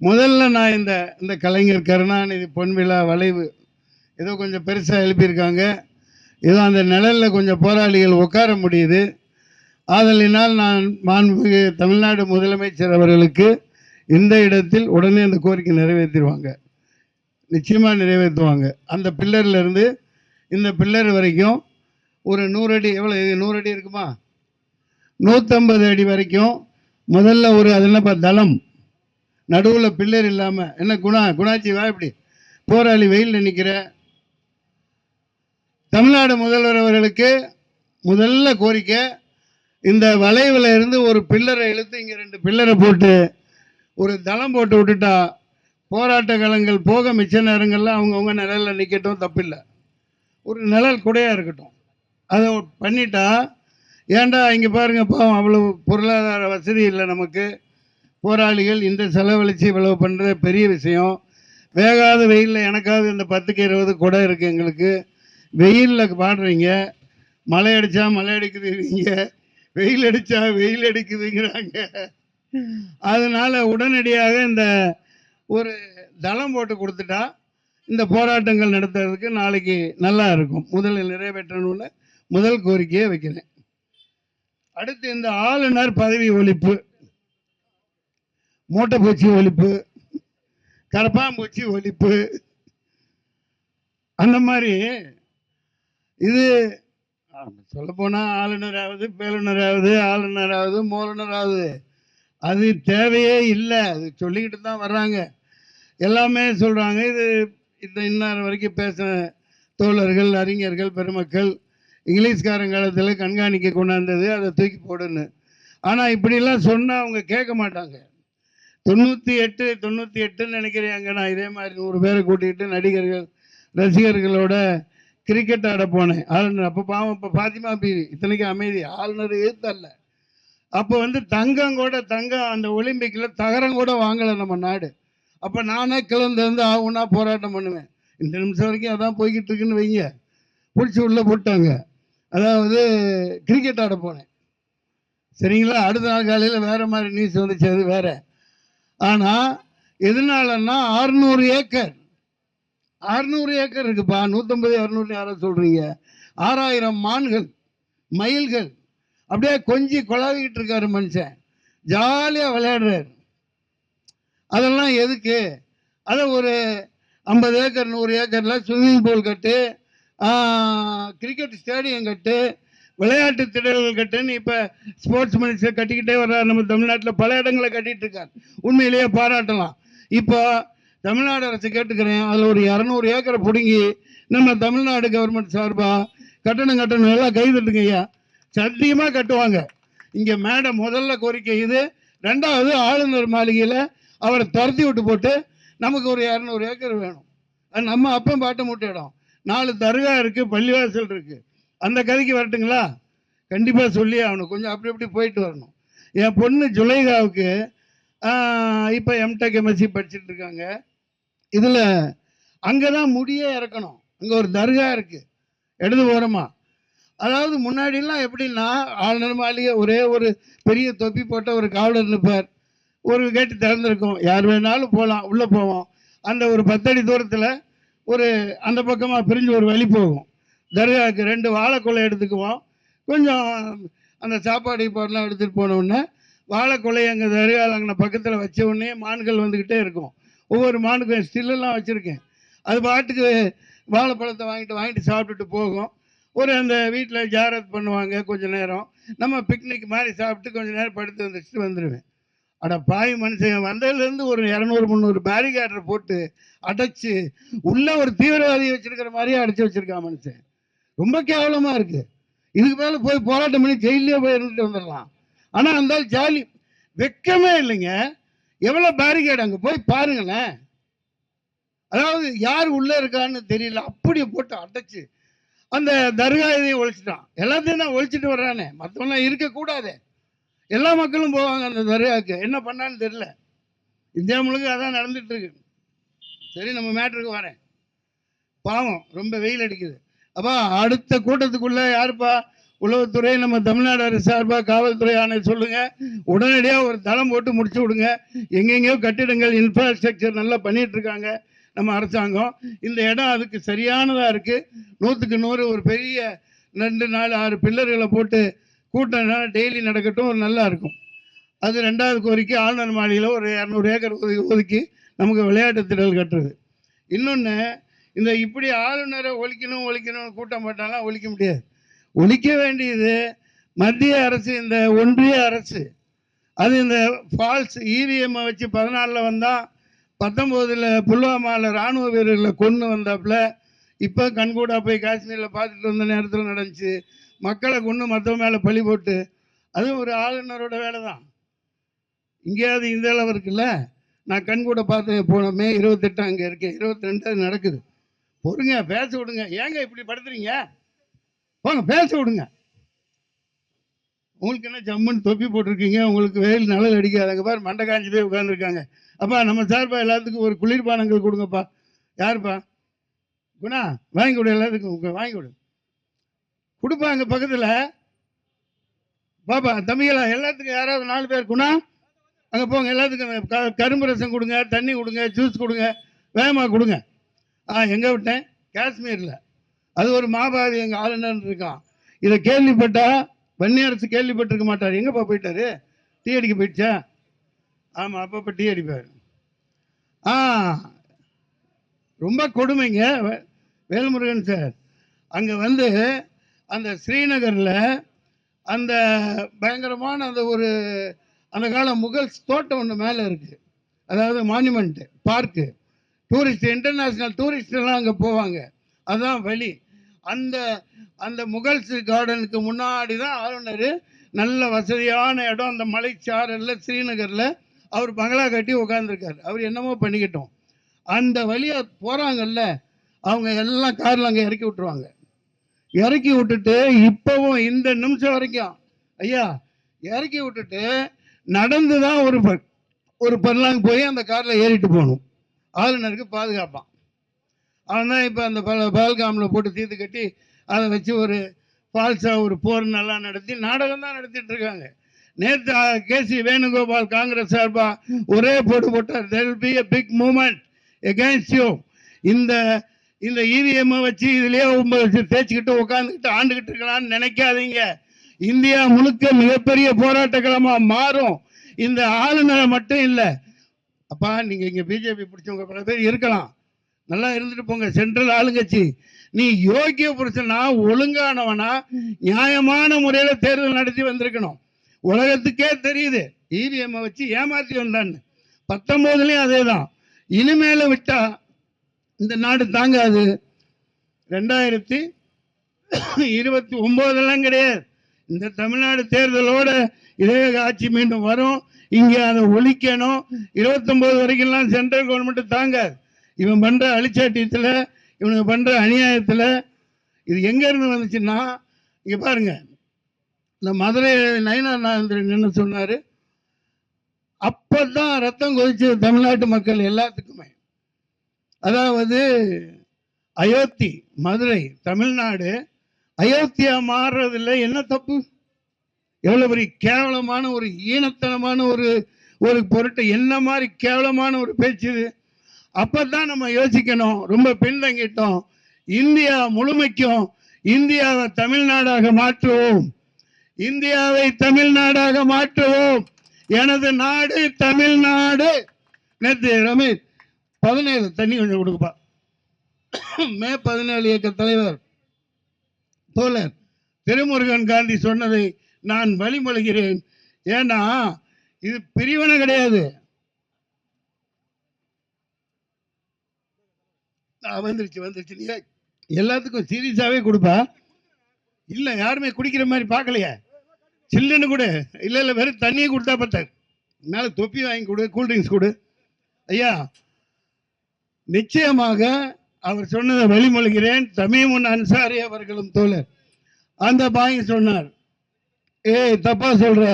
முதல்ல நான் இந்த இந்த கலைஞர் கருணாநிதி பொன்விழா வளைவு ஏதோ கொஞ்சம் பெருசாக எழுப்பியிருக்காங்க. ஏதோ அந்த நிழலில் கொஞ்சம் போராளிகள் உட்கார முடியுது. ஆதலினால் நான் மாண்புமிகு தமிழ்நாடு முதலமைச்சர் அவர்களுக்கு இந்த இடத்தில் உடனே அந்த கோரிக்கை நிறைவேற்றிடுவாங்க. நிச்சயமாக நிறைவேற்றுவாங்க. அந்த பில்லர்லேருந்து இந்த பில்லர் வரைக்கும் ஒரு நூறு அடி எவ்வளோ இது நூறு அடி இருக்குமா? நூற்றம்பது அடி வரைக்கும் முதல்ல ஒரு அது என்னப்பா தளம்? நடுவில் பில்லர் இல்லாமல் என்ன குணா? குணாச்சி வா இப்படி. போராளி வெயிலில் நிற்கிற தமிழ்நாடு முதல்வர் அவர்களுக்கு முதல்ல கோரிக்கை இந்த வளைவில் இருந்து ஒரு பில்லரை இழுத்து இங்கே ரெண்டு பில்லரை போட்டு ஒரு தளம் போட்டு விட்டுட்டா போராட்ட களங்கள் போக மிச்ச நேரங்களில் அவங்கவுங்க நிழலில் நிற்கட்டும் தப்பில்லை. ஒரு நிழல் குடையாக இருக்கட்டும். அதை பண்ணிட்டா ஏன்டா இங்கே பாருங்க பாவம் அவ்வளோ பொருளாதார வசதி இல்லை நமக்கு. போராளிகள் இந்த செலவழித்து இவ்வளவு பண்ணுறது பெரிய விஷயம். வேகாத வெயிலில் எனக்காவது இந்த பத்துக்கு இருபது குடம் இருக்குது எங்களுக்கு. வெயிலில் பாடுறீங்க. மழை அடித்தா மழை அடிக்குதுங்க வெயில் அடித்தா வெயில் அடிக்குதுங்கிறாங்க. அதனால் உடனடியாக இந்த ஒரு தளம் போட்டு கொடுத்துட்டா இந்த போராட்டங்கள் நடத்துறதுக்கு நாளைக்கு நல்லா இருக்கும். முதலில் நிறைவேற்றணும்னு முதல் கோரிக்கையை வைக்கிறேன். அடுத்து இந்த ஆளுநர் பதவி ஒழிப்பு. மூட்டைப்பூச்சி ஒழிப்பு கரப்பாம்பூச்சி ஒழிப்பு. அந்த மாதிரி இது சொல்லப்போனால் ஆளுநராவது பேலுநராவது ஆளுநராவது மூலனராவது. அது தேவையே இல்லை. அது சொல்லிக்கிட்டு தான் வர்றாங்க. எல்லாமே சொல்கிறாங்க இது இந்த இன்னார் வரைக்கும் பேசின தோழர்கள் அறிஞர்கள் பெருமக்கள் இங்கிலீஷ்காரன் காலத்தில் கண்காணிக்க கொண்டாந்தது அதை தூக்கி போடுன்னு. ஆனால் இப்படிலாம் சொன்னால் அவங்க கேட்க மாட்டாங்க. தொண்ணூற்றி எட்டு தொண்ணூற்றி எட்டுன்னு நினைக்கிறேன். அங்கே நான் இதே மாதிரி நூறு பேரை கூட்டிகிட்டு நடிகர்கள் ரசிகர்களோட கிரிக்கெட் ஆட போனேன். ஆளுநர் அப்போ பாவம் இப்போ பாத்திமா பீவி இத்தனைக்கும் அமைதி. ஆளுநர் எதிர்த்தல்ல அப்போ வந்து தங்கம் கூட தங்கம் அந்த ஒலிம்பிக்கில் தகரம் கூட வாங்கலை நம்ம நாடு. அப்போ நானே கிளந்திருந்து ஆகுனா போராட்டம் பண்ணுவேன். இந்த நிமிஷம் வரைக்கும் அதான் போய்கிட்டு இருக்குன்னு வைங்க. பிடிச்சி உள்ளே போட்டாங்க. அதாவது கிரிக்கெட் ஆட போனேன். சரிங்களா? அடுத்த நாள் காலையில் வேற மாதிரி நியூஸ் வந்துச்சு அது வேற. ஆனால் எதனாலன்னா அறுநூறு ஏக்கர். அறுநூறு ஏக்கர் இருக்குப்பா. நூற்றம்பது இரநூறு யாரோ சொல்கிறீங்க ஆறாயிரம் மான்கள் மயில்கள். அப்படியே கொஞ்சி குழாவிக்கிட்டு இருக்காரு மனுஷன். ஜாலியாக விளையாடுறாரு. அதெல்லாம் எதுக்கு? அதை ஒரு ஐம்பது ஏக்கர் நூறு ஏக்கரில் ஸ்விம்மிங் பூல் கட்டு கிரிக்கெட் ஸ்டேடியம் கட்டு விளையாட்டு திடல்கள் கட்டுன்னு இப்போ ஸ்போர்ட்ஸ் மினிஸ்டர் கட்டிக்கிட்டே வர்றார். நம்ம தமிழ்நாட்டில் பல இடங்களை கட்டிட்டு இருக்கார். உண்மையிலேயே பாராட்டலாம். இப்போ தமிழ்நாடு அரசு கேட்டுக்கிறேன். அதில் ஒரு இரநூறு ஏக்கரை பிடுங்கி நம்ம தமிழ்நாடு கவர்மெண்ட் சார்பாக கட்டணம் கட்டணம். எல்லாம் கைதட்டுங்க ஐயா. சத்தியமாக கட்டுவாங்க. இங்கே மேடம் முதல்ல கோரிக்கை இது. ரெண்டாவது ஆளுநர் மாளிகையில் அவரை துரத்தி விட்டு போட்டு நமக்கு ஒரு இரநூறு ஏக்கர் வேணும். அது நம்ம அப்பம் பாட்ட மூட்டை இடம். நாலு தர்கா இருக்குது பள்ளிவாசல் இருக்குது அந்த கதைக்கு வரட்டுங்களா? கண்டிப்பாக சொல்லி ஆகணும். கொஞ்சம் அப்படி அப்படி போயிட்டு வரணும். என் பொண்ணு ஜுலைகாவுக்கு இப்போ எம்டெக் எம்எஸ்சி படிச்சுட்டு இருக்காங்க. இதில் அங்கே தான் முடியே இறக்கணும். அங்கே ஒரு தர்கா இருக்குது இடது ஓரமாக அதாவது முன்னாடிலாம் எப்படின்னா ஆளுநர் மாளிகை ஒரே ஒரு பெரிய தொப்பி போட்ட ஒரு காவலர் நிற்பார் ஒரு கேட்டு திறந்துருக்கும். யார் வேணாலும் போகலாம் உள்ளே போவோம். அந்த ஒரு பத்தடி தூரத்தில் ஒரு அந்த பக்கமாக பிரிஞ்சு ஒரு வழி போகும். தர்காவுக்கு ரெண்டு வாழைக்குலை எடுத்துக்குவோம். கொஞ்சம் அந்த சாப்பாடு இப்போலாம் எடுத்துகிட்டு போன உடனே அங்கே தர்காவில் அங்கே பக்கத்தில் வச்ச உடனே மான்கள் வந்துக்கிட்டே இருக்கும். ஒவ்வொரு மானுக்கும் ஸ்டில்லெல்லாம் வச்சுருக்கேன். அது பாட்டுக்கு வாழைப்பழத்தை வாங்கிட்டு வாங்கிட்டு சாப்பிட்டுட்டு போகும். ஒரு அந்த வீட்டில் ஜாரத் பண்ணுவாங்க கொஞ்சம் நேரம். நம்ம பிக்னிக் மாதிரி சாப்பிட்டு கொஞ்ச நேரம் படுத்து வந்துச்சுட்டு வந்துடுவேன் அட பாய் மனுஷன் வந்ததுலேருந்து ஒரு இரநூறு முந்நூறு பேரிகார்டரை போட்டு அடைச்சி உள்ள ஒரு தீவிரவாதியை வச்சிருக்கிற மாதிரியே அடைச்சி வச்சிருக்கான் மனுஷன். ரொம்ப கேவலமா இருக்கு. இதுக்கு மேல போய் போராட்டம் பண்ணி ஜெயிலே போய் இருந்துட்டு வந்துடலாம். ஆனா அந்த ஜாலி. வெக்கமே இல்லைங்க. எவ்வளவு பேரிகேட் அங்க போய் பாருங்களேன். அதாவது யார் உள்ள இருக்கான்னு தெரியல. அப்படியே போட்டு அடைச்சு அந்த தர்கா இதையும் ஒழிச்சிட்டான். எல்லாத்தையும் தான் ஒழிச்சிட்டு வர்றானே. மற்றவங்களாம் இருக்கக்கூடாது. எல்லா மக்களும் போவாங்க அந்த தர்காவுக்கு. என்ன பண்ணான்னு தெரியல. இந்தியா முழுக்க அதான் நடந்துட்டு இருக்கு. சரி நம்ம மேட்ருக்கு வரேன். பாவம் ரொம்ப வெயில் அடிக்குது. அப்போ அடுத்த கூட்டத்துக்குள்ள யாருப்பா? உளவுத்துறை நம்ம தமிழ்நாடு அரசு சார்பாக காவல்துறை ஆணையர் சொல்லுங்க. உடனடியாக ஒரு தளம் போட்டு முடிச்சு விடுங்க. எங்கெங்கேயோ கட்டிடங்கள் இன்ஃப்ராஸ்ட்ரக்சர் நல்லா பண்ணிட்டு இருக்காங்க நம்ம அரசாங்கம். இந்த இடம் அதுக்கு சரியானதாக இருக்குது நூற்றுக்கு நூறு ஒரு பெரிய ரெண்டு நாலு ஆறு பில்லர்களை போட்டு கூட்டம் டெய்லி நடக்கட்டும் ஒரு நல்லா இருக்கும். அது ரெண்டாவது கோரிக்கை ஆளுநர் மாளிகையில் ஒரு இரநூறு ஏக்கர் ஒதுக்கி நமக்கு விளையாட்டு திடல் கட்டுறது. இன்னொன்று இந்த இப்படி ஆளுநரை ஒழிக்கணும் ஒழிக்கணும்னு கூட்டம் போட்டாலாம் ஒழிக்க முடியாது. ஒழிக்க வேண்டியது மத்திய அரசு இந்த ஒன்றிய அரசு. அது இந்த ஃபால்ஸ் இவிஎம்மை வச்சு பதினாலில் வந்தால் பத்தொம்போதில் புல்வாமாவில் இராணுவ வீரர்களை கொன்று வந்தாப்புல இப்போ கண்கூடா போய் காஷ்மீரில் பார்த்துட்டு வந்த நேரத்தில் நடந்துச்சு. மக்களை கொன்று மற்றவங்க மேலே பழி போட்டு அது ஒரு ஆளுநரோட வேலை தான் இங்கேயாவது இந்த அளவு இருக்குல்ல நான் கண்கூட பார்த்து போனோமே இருபத்தெட்டு அங்கே இருக்கேன். இருபத்தி ரெண்டு அது நடக்குது. பொறுங்க பேச விடுங்க. ஏங்க இப்படி படுத்துறீங்க? போங்க பேச விடுங்க. உங்களுக்கு என்ன ஜம்முன்னு தொப்பி போட்டிருக்கீங்க? உங்களுக்கு வெயில் நிழல் அடிக்காது அங்கே பாரு மண்டை காஞ்சி போய் உட்காந்துருக்காங்க அப்பா நம்ம சார்பா எல்லாத்துக்கும் ஒரு குளிர்பானங்கள் கொடுங்கப்பா. யாருப்பா? குணா வாங்கி கொடு எல்லாத்துக்கும். வாங்கி கொடு. கொடுப்பாங்க பக்கத்தில். பாப்பா தம்பிகளா எல்லாத்துக்கும் யாராவது நாலு பேர்? குணா அங்கே போங்க. எல்லாத்துக்கும் க- கரும்பு ரசம் கொடுங்க தண்ணி கொடுங்க ஜூஸ் கொடுங்க வேகமாக கொடுங்க. ஆ எங்கே விட்டேன்? காஷ்மீரில். அது ஒரு மாபாவி எங்கள் ஆளுநர் இருக்கான். இதை கேள்விப்பட்டா வன்னியரசு கேள்விப்பட்டிருக்க மாட்டார். எங்கேப்பா போயிட்டாரு? டீ அடிக்க போயிடுச்சா? ஆமாம் அப்பப்போ டீ அடிப்பார். ஆ ரொம்ப கொடுமைங்க வேல்முருகன் சார். அங்கே வந்து அந்த ஸ்ரீநகரில் அந்த பயங்கரமான அந்த ஒரு அந்த கால முகல்ஸ் தோட்டம் ஒன்று மேலே இருக்குது அதாவது மானுமெண்ட்டு பார்க்கு டூரிஸ்ட் இன்டர்நேஷ்னல் டூரிஸ்டெல்லாம் அங்கே போவாங்க. அதுதான் வழி. அந்த அந்த முகல்ஸ் கார்டனுக்கு முன்னாடி தான் ஆளுநர் நல்ல வசதியான இடம் அந்த மலைச்சாரல்ல ஸ்ரீநகரில் அவர் பங்களா கட்டி உட்காந்துருக்காரு அவர் என்னமோ பண்ணிக்கிட்டோம். அந்த வழியை போகிறாங்கல்ல அவங்க எல்லாம் காரில் அங்கே இறக்கி விட்டுருவாங்க. இறக்கி விட்டுட்டு இப்போவும் இந்த நிமிஷம் வரைக்கும் ஐயா இறக்கி விட்டுட்டு நடந்து தான் ஒரு ப- ஒரு பர்லாங் போய் அந்த காரில் ஏறிட்டு போகணும். ஆளுநருக்கு பாதுகாப்பான். அவன் தான் இப்போ அந்த பல பால்காமில் போட்டு தீர்த்து கட்டி அதை வச்சு ஒரு ஃபால்ஸாக ஒரு போர் நல்லா நடத்தி நாடகம் தான் நடத்திட்டு இருக்காங்க. நேற்று கேசி வேணுகோபால் காங்கிரஸ் சார்பாக ஒரே போட்டு போட்டார். There be a big moment against you இந்த இந்த இவிஎம்மை வச்சு இதுலேயே உம்ப- வச்சு தேய்ச்சிக்கிட்டு உட்காந்துக்கிட்டு ஆண்டுகிட்டு இருக்கலாம்னு நினைக்காதீங்க. இந்தியா முழுக்க மிகப்பெரிய போராட்ட மாறும். இந்த ஆளுநரை மட்டும் இல்லை அப்பா நீங்கள் இங்கே பிஜேபி பிடிச்சவங்க பல பேர் இருக்கலாம். நல்லா இருந்துட்டு போங்க சென்ட்ரல் ஆளுங்கட்சி. நீ யோக்கிய புருஷனா ஒழுங்கானவனா நியாயமான முறையில் தேர்தல் நடத்தி வந்திருக்கணும். உலகத்துக்கே தெரியுது. இவிஎம் வச்சு ஏமாத்தி வந்தான்னு பத்தொம்போதுலேயும் அதே தான் இனிமேல விட்டா இந்த நாடு தாங்காது. ரெண்டாயிரத்தி இருபத்தி ஒம்போதெல்லாம் கிடையாது. இந்த தமிழ்நாடு தேர்தலோட இதே ஆட்சி மீண்டும் வரும். இங்க அதை ஒழிக்கணும். இருபத்தொன்பது வரைக்கும்லாம் சென்ட்ரல் கவர்மெண்ட் தாங்காது இவன் பண்ற அழிச்சாட்டியத்தில் இவனுக்கு பண்ற அநியாயத்தில் இது எங்க இருந்து வந்துச்சுன்னா இங்க பாருங்க. இந்த மதுரை நயினார் நாகேந்திரன் சொன்னார் சொன்னாரு. அப்பதான் ரத்தம் கொதிச்சது தமிழ்நாட்டு மக்கள் எல்லாத்துக்குமே. அதாவது அயோத்தி மதுரை தமிழ்நாடு அயோத்தியா மாறுறதுல என்ன தப்பு? எவ்வளவு பெரிய கேவலமான ஒரு ஈனத்தனமான ஒரு ஒரு பொருட்டை என்ன மாதிரி கேவலமான ஒரு பேச்சு அப்போ தான் நம்ம யோசிக்கணும். ரொம்ப பின்தங்கிட்டோம். இந்தியா முழுமைக்கும் இந்தியாவை தமிழ்நாடாக மாற்றுவோம். இந்தியாவை தமிழ்நாடாக மாற்றுவோம். எனது நாடு தமிழ்நாடு. நேற்று ரமேஷ் பதினேழு தண்ணி கொஞ்சம் கொடுப்பா மே பதினேழு இயக்க தலைவர் தோழர் திருமுருகன் காந்தி சொன்னதை நான் வழிமொழிகிறேன். ஏன்னா இது பிரிவினை கிடையாது. வந்துருச்சு வந்துருச்சு. நீ எல்லாத்துக்கும் சீரியஸாகவே கொடுப்பா. இல்லை யாருமே குடிக்கிற மாதிரி பார்க்கலையே. சில்லுன்னு கொடு. இல்லை இல்லை வெறும் தண்ணியை கொடுத்தா பத்த மேலே தொப்பி வாங்கி கொடு கூல்ட்ரிங்க்ஸ் கொடு. ஐயா நிச்சயமாக அவர் சொன்னதை வழிமொழிகிறேன். தமிமுன் அன்சாரி அவர்களும் தோழர். அந்த பாய் சொன்னார் ஏய் தப்பா சொல்ற.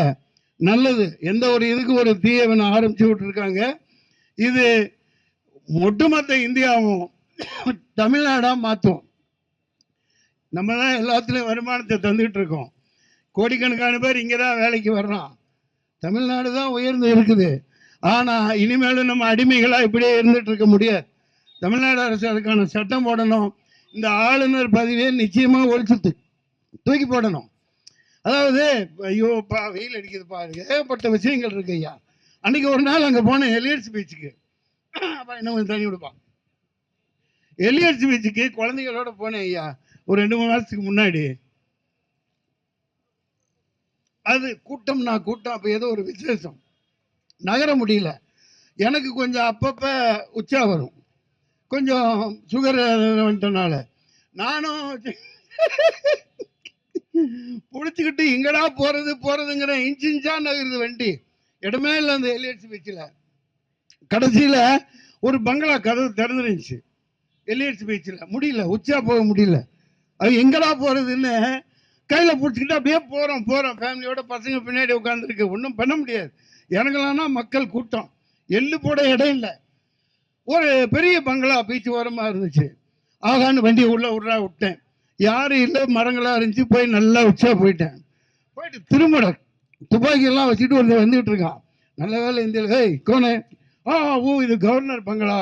நல்லது. எந்த ஒரு இதுக்கு ஒரு தீயவன் ஆரம்பிச்சு விட்டுருக்காங்க. இது ஒட்டுமொத்த இந்தியாவும் தமிழ்நாடா மாற்றும் நம்ம தான் எல்லாத்துலேயும் வருமானத்தை தந்துகிட்டு இருக்கோம். கோடிக்கணக்கான பேர் இங்கே தான் வேலைக்கு வர்றான். தமிழ்நாடு தான் உயர்ந்து இருக்குது. ஆனால் இனிமேலும் நம்ம அடிமைகளாக இப்படியே இருந்துட்டு இருக்க முடியாது. தமிழ்நாடு அரசு அதுக்கான சட்டம் போடணும். இந்த ஆளுநர் பதவியை நிச்சயமாக ஒழிச்சுட்டு தூக்கி போடணும். அதாவது ஐயோ பா வெயில் அடிக்குது பாருங்க ஏகப்பட்ட விஷயங்கள் இருக்கு ஐயா. அன்னைக்கு ஒரு நாள் அங்கே போனேன் எலியட்ஸ் பீச்சுக்கு. அப்போ என்ன கொஞ்சம் தண்ணி கொடுப்பான் எலியட்ஸ் பீச்சுக்கு குழந்தைகளோட போனேன் ஐயா ஒரு ரெண்டு மூணு மாதத்துக்கு முன்னாடி. அது கூட்டம்னா கூட்டம் அப்போ ஏதோ ஒரு விசேஷம். நகர முடியல. எனக்கு கொஞ்சம் அப்பப்போ உச்சா வரும். கொஞ்சம் சுகர் வந்துட்டனால நானும் பிடிச்சிக்கிட்டு எங்கடா போகிறது போகிறதுங்கிற இன்ச்சு இன்ச்சா நகருது வண்டி. இடமே இல்லை அந்த எலியட்ஸ் பீச்சில் கடைசியில் ஒரு பங்களா கதவு திறந்துருந்துச்சு. எலியட்ஸ் பீச்சில் முடியல உச்சா போக முடியல. அது எங்கடா போகிறதுன்னு கையில் பிடிச்சிக்கிட்டு அப்படியே போகிறோம் போகிறோம் ஃபேமிலியோட பசங்க பின்னாடி உட்காந்துருக்கு ஒன்றும் பண்ண முடியாது. இறங்கலான்னா மக்கள் கூட்டம். எள்ளு போட இடம் இல்லை. ஒரு பெரிய பங்களா பீச் ஓரமாக இருந்துச்சு. ஆகான்னு வண்டியை உள்ளே விட்றா விட்டேன். யாரும் இல்லை மரங்களாக இருந்துச்சு போய் நல்லா உச்சா போயிட்டேன். போயிட்டு திருமட துப்பாக்கியெல்லாம் வச்சுட்டு வந்து வந்துகிட்டு இருக்கான். நல்ல வேலை இந்த ஏய் கோனே. ஆ ஓ இது கவர்னர் பங்களா.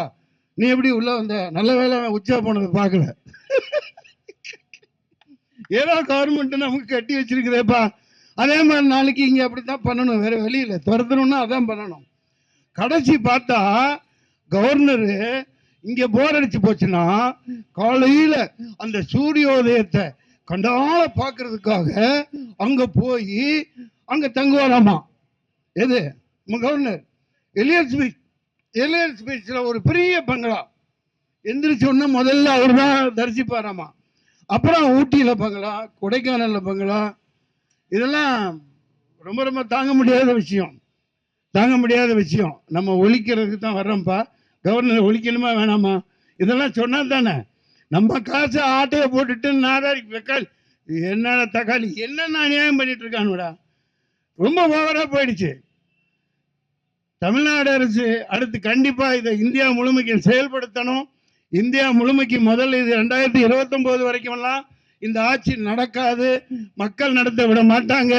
நீ எப்படி உள்ளே வந்த? நல்ல வேலை உச்சா போனதை பார்க்கல. ஏதோ கவர்மெண்ட் நமக்கு கட்டி வச்சிருக்குதேப்பா. அதே மாதிரி நாளைக்கு இங்கே அப்படி தான் பண்ணணும். வேறு வழியில் துரத்தணும்னா அதான் பண்ணணும். கடைசி பார்த்தா கவர்னரு இங்கே போர் அடிச்சு போச்சுன்னா காலையில் அந்த சூரியோதயத்தை கண்டால பார்க்கறதுக்காக அங்கே போய் அங்கே தங்குவாராமா? எது? நம்ம கவர்னர் எலியட் பீச் எலியட் பீச்சில் ஒரு பெரிய பங்களா. எந்திரிச்ச உடனே முதல்ல அவர் தான் தரிசிப்பாராமா? அப்புறம் ஊட்டியில் பங்களா கொடைக்கானலில் பங்களா. இதெல்லாம் ரொம்ப ரொம்ப தாங்க முடியாத விஷயம். தாங்க முடியாத விஷயம். நம்ம ஒழிக்கிறதுக்கு தான் வர்றோம்ப்பா. கவர்னர் ஒழிக்கணுமா வேணாமா? இதெல்லாம் சொன்னா தானே. நம்ம காசை ஆட்டையை போட்டுட்டு நாதாரி தக்காளி என்ன தக்காளி? என்னென்ன அநியாயம் பண்ணிட்டு இருக்கானுடா? ரொம்ப ஓவரா போயிடுச்சு. தமிழ்நாடு அரசு அடுத்து கண்டிப்பா இதை இந்தியா முழுமைக்கு செயல்படுத்தணும். இந்தியா முழுமைக்கு முதல்ல இது ரெண்டாயிரத்தி இருபத்தொன்பது வரைக்கும்லாம் இந்த ஆட்சி நடக்காது. மக்கள் நடத்த விட மாட்டாங்க.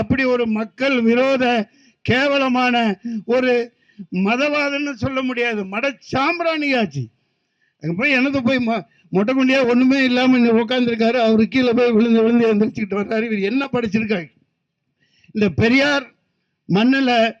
அப்படி ஒரு மக்கள் விரோத கேவலமான ஒரு மதவாதம்னு சொல்ல முடியாது. மட சாம்பிராணி ஆட்சி போய் எனது போய் மொ- மொட்டை குண்டியா ஒன்றுமே இல்லாமல் இங்க உட்காந்துருக்காரு அவர் கீழே போய் விழுந்து விழுந்து எந்திரிச்சுக்கிட்டு வர்றாரு. இவர் என்ன படிச்சிருக்காரு? இந்த பெரியார் மண்ணில்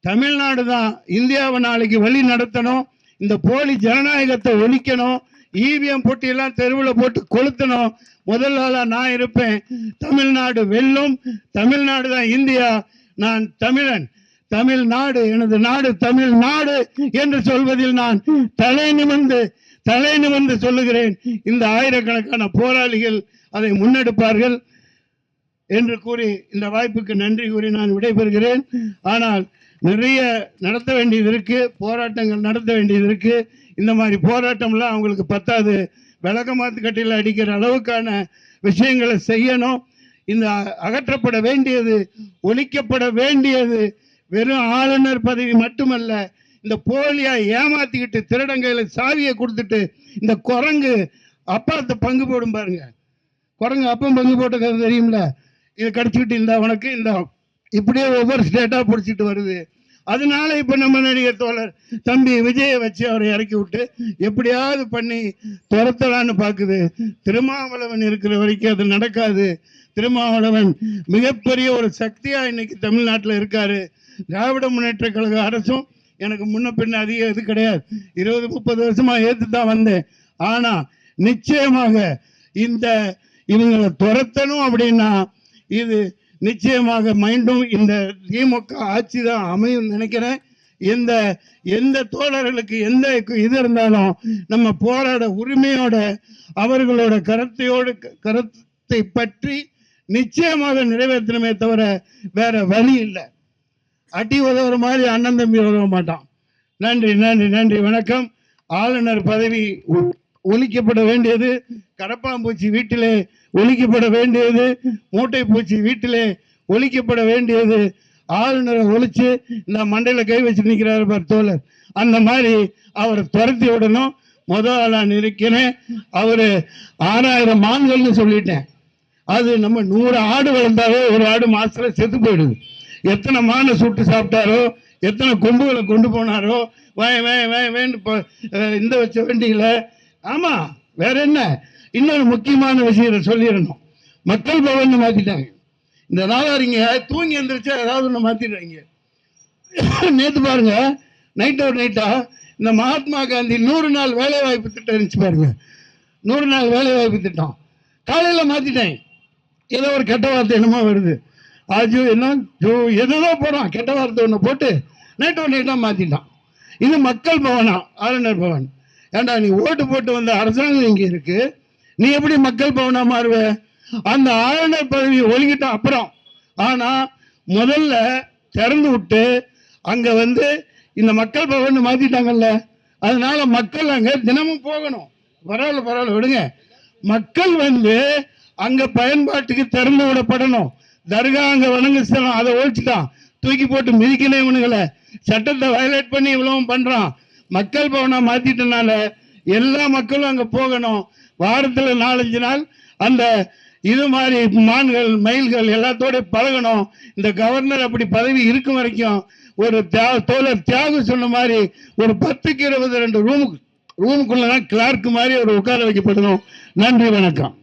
தமிழ்நாடு தான். இந்தியாவை நாளைக்கு வழி நடத்தணும். இந்த போலி ஜனநாயகத்தை ஒழிக்கணும். இவிஎம் போட்டியெல்லாம் தெருவில் போட்டு கொளுத்தணும். முதல் ஆளாக நான் இருப்பேன். தமிழ்நாடு வெல்லும். தமிழ்நாடு தான் இந்தியா. நான் தமிழன். தமிழ்நாடு எனது நாடு தமிழ்நாடு என்று சொல்வதில் நான் தலை நிமிர்ந்து தலை நிமிர்ந்து சொல்லுகிறேன். இந்த ஆயிரக்கணக்கான போராளிகள் அதை முன்னெடுப்பார்கள் என்று கூறி இந்த வாய்ப்புக்கு நன்றி கூறி நான் விடைபெறுகிறேன். ஆனால் நிறைய நடத்த வேண்டியது இருக்கு போராட்டங்கள் நடத்த வேண்டியது இருக்கு. இந்த மாதிரி போராட்டம்லாம் அவங்களுக்கு பத்தாது. விளக்கமாத்து கட்டில அடிக்கிற அளவுக்கான விஷயங்களை செய்யணும். இந்த அ- அகற்றப்பட வேண்டியது ஒழிக்கப்பட வேண்டியது வெறும் ஆளுநர் பதவி மட்டுமல்ல இந்த போலியா ஏமாத்திக்கிட்டு திருடங்கையில சாவியை கொடுத்துட்டு இந்த குரங்கு அப்பாத்த பங்கு போடும் பாருங்க. குரங்கு அப்பம் பங்கு போட்டுக்கிறது தெரியும்ல? இதை கடிச்சுக்கிட்டு இருந்தா உனக்கு இந்த இப்படியே ஒவ்வொரு ஸ்டேட்டா பிடிச்சிட்டு வருது. அதனால இப்ப நம்ம நடிகர் தோழர் தம்பி விஜயை வச்சு அவரை இறக்கி விட்டு எப்படியாவது பண்ணி துரத்தலான்னு பாக்குது. திருமாவளவன் இருக்கிற வரைக்கும் அது நடக்காது. திருமாவளவன் மிகப்பெரிய ஒரு சக்தியா இன்னைக்கு தமிழ்நாட்டில் இருக்காரு. திராவிட முன்னேற்ற கழக அரசும் எனக்கு முன்ன பின்ன அதிக இது கிடையாது. இருபது முப்பது வருஷமா ஏத்து தான் வந்தேன். ஆனா நிச்சயமாக இந்த இவங்களை துரத்தணும் அப்படின்னா இது நிச்சயமாக மீண்டும் இந்த திமுக ஆட்சி தான் அமையும் நினைக்கிறேன். எந்த எந்த தோழர்களுக்கு எந்த இது இருந்தாலும் நம்ம போராட உரிமையோட அவர்களோட கருத்தையோடு கருத்தை பற்றி நிச்சயமாக நிறைவேற்றணுமே தவிர வேற வழி இல்லை. அடி உதவுற மாதிரி அண்ணன் தம்பி உதவ மாட்டான். நன்றி நன்றி நன்றி. வணக்கம். ஆளுநர் பதவி ஒழிக்கப்பட வேண்டியது. கடப்பாம்பூச்சி வீட்டிலே ஒழிக்கப்பட வேண்டியது. மூட்டை பூச்சி வீட்டிலே ஒழிக்கப்பட வேண்டியது. ஆளுநரை ஒழிச்சு இந்த மண்டையில் கை வச்சு நிற்கிறாரு பார் தோழர். அந்த மாதிரி அவரை துரத்தி விடணும். முதல் நான் இருக்கிறேன் அவர் ஆறாயிரம் மான்கள்னு சொல்லிட்டேன். அது நம்ம நூறு ஆடு வளர்ந்தாவே ஒரு ஆடு மாசத்துல செத்து போயிடுது. எத்தனை மானை சுட்டு சாப்பிட்டாரோ எத்தனை கொம்புகளை கொண்டு போனாரோ வே வே வே வேண்டு இந்த வச்ச வண்டியில. ஆமா வேற என்ன? இன்னொரு முக்கியமான விஷயம் சொல்லிடணும். மக்கள் பவன் மாத்திட்டாங்க. இந்த நாளாரிங்க தூங்கி எந்திரிச்சா ஏதாவது ஒன்று மாத்திடுறாங்க நேத்து பாருங்க நைட் ஒரு நைட்டா இந்த மகாத்மா காந்தி நூறு நாள் வேலை வாய்ப்பு திட்டம் இருந்துச்சு பாருங்க. நூறு நாள் வேலை வாய்ப்பு திட்டம். காலையில மாத்திட்டேன். ஏதோ ஒரு கெட்ட வார்த்தை என்னமோ வருது. ஆஜு என்ன? ஜோ எதுதோ போகிறான் கெட்ட வார்த்தை ஒன்று போட்டு நைட் ஒரு மாற்றிட்டான் இது மக்கள் பவனா? ஆளுநர் பவன். ஏண்டா நீ ஓட்டு போட்டு வந்த அரசாங்கம் இங்கே இருக்கு? நீ எப்படி மக்கள் பவனா மாறுவ? அந்த ஆளுநர் பதவி ஒழுங்கிட்ட அப்புறம். ஆனால் முதல்ல திறந்து விட்டு அங்கே வந்து இந்த மக்கள் பவன் மாற்றிட்டாங்கல்ல அதனால மக்கள் அங்கே தினமும் போகணும். பரவாயில்ல பரவாயில்ல விடுங்க. மக்கள் வந்து அங்கே பயன்பாட்டுக்கு திறந்து விடப்படணும். தர்கா அங்க வணங்க அதை ஒழிச்சுட்டான். தூக்கி போட்டு மிதிக்கணும் இவனுங்களை. சட்டத்தை வயலேட் பண்ணி இவ்வளவும் பண்றான். மக்கள் பவனா மாத்திட்டனால எல்லா மக்களும் அங்க போகணும். வாரத்துல நாலஞ்சு நாள் அந்த இது மாதிரி மான்கள் மயில்கள் எல்லாத்தோடய பழகணும். இந்த கவர்னர் அப்படி பதவி இருக்கும் வரைக்கும் ஒரு தியாக தோழர் தியாகம் சொன்ன மாதிரி ஒரு பத்துக்கு இருபது ரெண்டு ரூமுக்கு ரூமுக்குள்ளதான் கிளார்க் மாதிரி ஒரு உட்கார வைக்கப்படணும். நன்றி வணக்கம்.